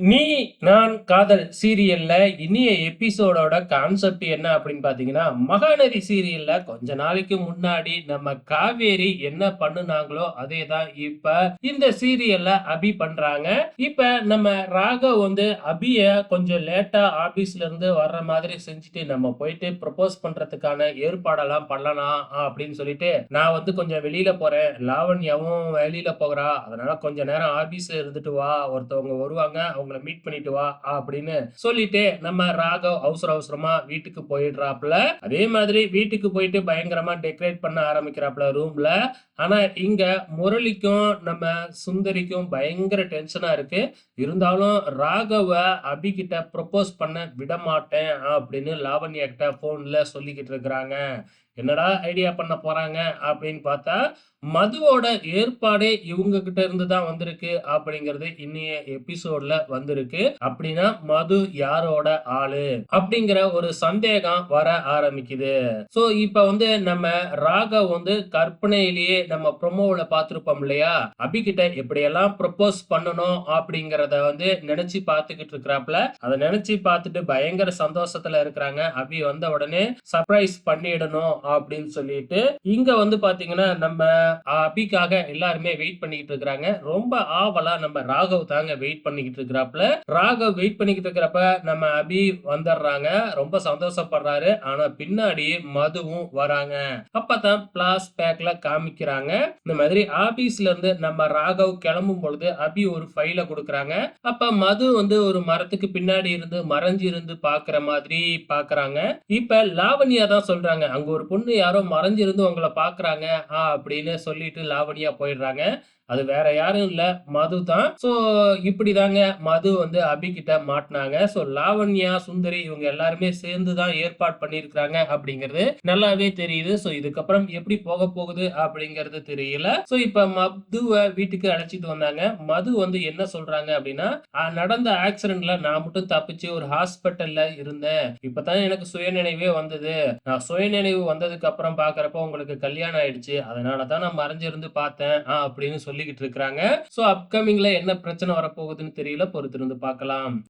நீ நான் காதல் சீரியல்ல இனிய எபிசோடோட கான்செப்ட் என்ன அப்படின்னு பாத்தீங்கன்னா மகாநதி சீரியல்ல கொஞ்ச நாளைக்கு முன்னாடி நம்ம காவேரி என்ன பண்ணுனாங்களோ அதே தான் இப்ப இந்த சீரியல்ல அபி பண்றாங்க. இப்ப நம்ம ராகவ் வந்து அபிய கொஞ்சம் லேட்டா ஆபீஸ்ல இருந்து வர்ற மாதிரி செஞ்சுட்டு நம்ம போயிட்டு ப்ரப்போஸ் பண்றதுக்கான ஏற்பாடெல்லாம் பண்ணலாம் அப்படின்னு சொல்லிட்டு நான் வந்து கொஞ்சம் வெளியில போறேன். லாவண்யாவும் வெளியில போகிறா. அதனால கொஞ்ச நேரம் ஆபீஸ்ல இருந்துட்டு வா. ஒருத்தவங்க வருவாங்க. அவங்க அவங்கள மீட் பண்ணிட்டு வா அப்படின்னு சொல்லிட்டு நம்ம ராகவ் அவசர அவசரமா வீட்டுக்கு போயிடுறாப்புல. அதே மாதிரி வீட்டுக்கு போயிட்டு பயங்கரமா டெக்கரேட் பண்ண ஆரம்பிக்கிறாப்புல ரூம்ல ஆனா இங்க முரளிக்கும் நம்ம சுந்தரிக்கும் பயங்கர டென்ஷனா இருக்கு. இருந்தாலும் ராகவ அபிகிட்ட ப்ரொப்போஸ் பண்ண விட மாட்டேன் அப்படின்னு லாவண்யா கிட்ட போன்ல சொல்லிக்கிட்டு இருக்கிறாங்க. என்னடா ஐடியா பண்ண போறாங்க அப்படின்னு பார்த்தா மதுவோட ஏற்பாடே இவங்க கிட்ட இருந்து தான் வந்திருக்கு அப்படிங்கிறது இன்னைய எபிசோட்ல வந்திருக்கு. அப்படின்னா மது யாரோட ஆளு? அப்படிங்கிற ஒரு சந்தேகம் வர ஆரம்பிக்குது. சோ இப்ப வந்து நம்ம ராகவ் வந்து கற்பனையிலேயே நம்ம ப்ரொமோல பார்த்துருப்போம் இல்லையா? அபிகிட்ட எப்படியெல்லாம் ப்ரப்போஸ் பண்ணணும் அப்படிங்கறத வந்து நினைச்சு பார்த்துக்கிட்டு இருக்கிறாப்ல அதை நினைச்சு பார்த்துட்டு பயங்கர சந்தோஷத்துல இருக்கிறாங்க. அபி வந்த உடனே சர்ப்ரைஸ் பண்ணிடணும் அப்படின்னு சொல்லிட்டு இங்க வந்து பாத்தீங்கன்னா நம்ம அபிக்காக எல்லாருமே வெயிட் பண்ணிக்கிட்டு இருக்கிறாங்க. ரொம்ப ஆவலா நம்ம ராகவ் தாங்க வெயிட் பண்ணிக்கிட்டு இருக்கிறாப்ல ராகவ் வெயிட் பண்ணிக்கிட்டு இருக்கிறப்ப நம்ம அபி வந்துடுறாங்க. ரொம்ப சந்தோஷப்படுறாரு. ஆனா பின்னாடி மதுவும் வராங்க. அப்பதான் பிளாஸ் பேக்ல காமிக்கிறாங்க. இந்த மாதிரி ஆபீஸ்ல இருந்து நம்ம ராகவ் கிளம்பும் பொழுது அபி ஒரு ஃபைல கொடுக்குறாங்க. அப்ப மது வந்து ஒரு மரத்துக்கு பின்னாடி இருந்து மறைஞ்சு இருந்து பாக்குற மாதிரி பாக்குறாங்க. இப்ப லாவண்யா தான் சொல்றாங்க. அங்க ஒரு பொண்ணு யாரோ மறைஞ்சிருந்து உங்களை பாக்குறாங்க ஆ அப்படின்னு சொல்லிட்டு லாவணியா போயிடுறாங்க. அது வேற யாரும் இல்ல மது தான். சோ இப்படிதாங்க மது வந்து அபி கிட்ட மாட்டினாங்க. சோ லாவண்யா சுந்தரி இவங்க எல்லாருமே சேர்ந்து தான் ஏற்பாடு பண்ணியிருக்கிறாங்க அப்படிங்கிறது நல்லாவே தெரியுது. சோ இதுக்கப்புறம் எப்படி போக போகுது அப்படிங்கிறது தெரியல. சோ இப்ப மதுவை வீட்டுக்கு அழைச்சிட்டு வந்தாங்க. மது வந்து என்ன சொல்றாங்க அப்படின்னா நடந்த ஆக்சிடென்ட்ல நான் மட்டும் தப்பிச்சு ஒரு ஹாஸ்பிட்டல்ல இருந்தேன். இப்பதான் எனக்கு சுயநினைவே வந்தது. நான் சுயநினைவு வந்ததுக்கு அப்புறம் பாக்குறப்ப உங்களுக்கு கல்யாணம் ஆயிடுச்சு. அதனாலதான் நான் மறைஞ்சிருந்து பார்த்தேன். ஆ, அப்படின்னு சொல்லிக்கிட்டு இருக்கிறாங்க. சோ அப்கமிங்ல என்ன பிரச்சனை வரப்போகுதுன்னு தெரியல. பொறுத்திருந்து பார்க்கலாம்.